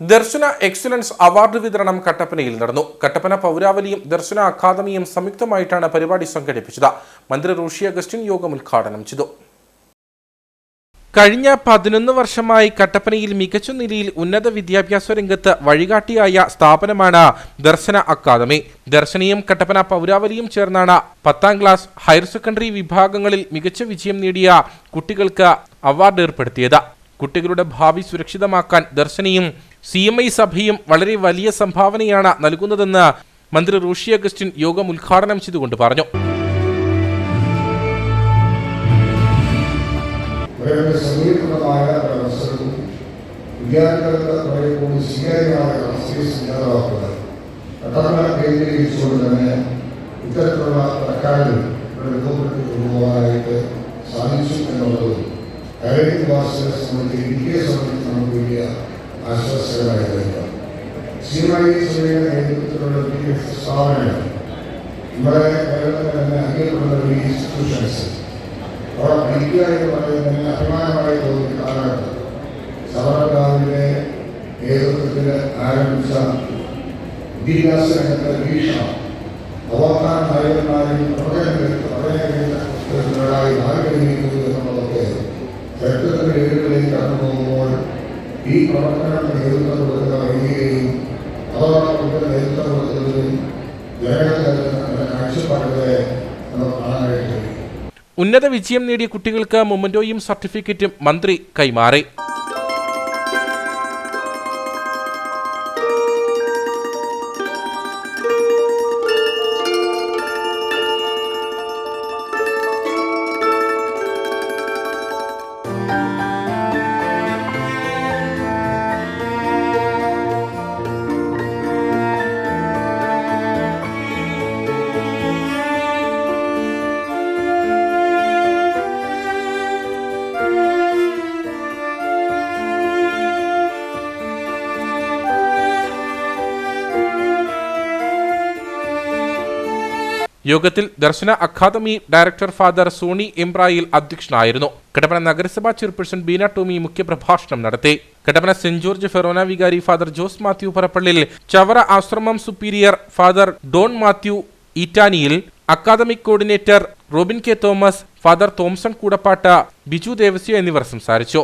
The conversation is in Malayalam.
ദർശന എക്സലൻസ് അവാർഡ് വിതരണം കട്ടപ്പനയിൽ നടന്നു. കട്ടപ്പന പൗരാവലിയും ദർശന അക്കാദമിയും സംയുക്തമായിട്ടാണ് പരിപാടി സംഘടിപ്പിച്ചത്. മന്ത്രി റോഷി അഗസ്റ്റിൻ യോഗം ഉദ്ഘാടനം ചെയ്തു. കഴിഞ്ഞ പതിനൊന്ന് വർഷമായി കട്ടപ്പനയിൽ മികച്ച നിലയിൽ ഉന്നത വിദ്യാഭ്യാസ രംഗത്ത് വഴികാട്ടിയായ സ്ഥാപനമാണ് ദർശന അക്കാദമി. ദർശനയും കട്ടപ്പന പൗരാവലിയും ചേർന്നാണ് പത്താം ക്ലാസ് ഹയർ സെക്കൻഡറി വിഭാഗങ്ങളിൽ മികച്ച വിജയം നേടിയ കുട്ടികൾക്ക് അവാർഡ് ഏർപ്പെടുത്തിയത്. കുട്ടികളുടെ ഭാവി സുരക്ഷിതമാക്കാൻ ദർശനയും സി എം ഐ സഭയും വളരെ വലിയ സംഭാവനയാണ് നൽകുന്നതെന്ന് മന്ത്രി റോഷി അഗസ്റ്റിൻ യോഗം ഉദ്ഘാടനം ചെയ്തുകൊണ്ട് പറഞ്ഞു. സാധിച്ചു എന്നുള്ളത്. സംബന്ധിച്ച് ഇന്ത്യയെ സംബന്ധിച്ച് നമുക്ക് വലിയ ആശ്വാസകരമായ കാര്യമാണ് ശ്രീമായി സഭയുടെ നേതൃത്വത്തിലുള്ള വിദ്യാഭ്യാസ സ്ഥാപനങ്ങൾ. നമ്മുടെ കേരളത്തിൽ തന്നെ അറിയപ്പെടുന്ന ഒരു ഇൻസ്റ്റിറ്റ്യൂഷൻസ് അവിടെ പഠിക്കുക എന്ന് പറയുന്നതിന് അഭിമാനമായി തോന്നുന്ന കാലഘട്ടം സമരകാവിന്റെ നേതൃത്വത്തിൽ ആരംഭിച്ച വിദ്യാഭ്യാസ രംഗത്തെ വീക്ഷണം അവസാന നായകന്മാരിൽ പ്രകടനങ്ങളിൽ പ്രകടനങ്ങളിൽ കഴിഞ്ഞിരിക്കുന്നു എന്നുള്ളതൊക്കെ ചരിത്രത്തിന്റെ ഏടുകളിലേക്ക് കടന്നു പോകുമ്പോൾ ഈ പ്രവർത്തനം നേതൃത്വം ഉന്നത വിജയം നേടിയ കുട്ടികൾക്ക് മൊമന്റോയും സർട്ടിഫിക്കറ്റും മന്ത്രി കൈമാറി. യോഗത്തിൽ Darshana academy director father Soni എംബ്രായിൽ അധ്യക്ഷനായിരുന്നു. കട്ടപ്പന നഗരസഭാ ചെയർപേഴ്സൺ ബീന ടോമി മുഖ്യപ്രഭാഷണം നടത്തി. കട്ടപ്പന സെന്റ് ജോർജ് ഫെറോന വികാരി father Jose Mathew Parappallil Chavara ആശ്രമം superior father Don Mathew Eettaniyil academic coordinator Robin K Thomas father Thomson Koodappatta Biju Devasya എന്നിവർ സംസാരിച്ചു.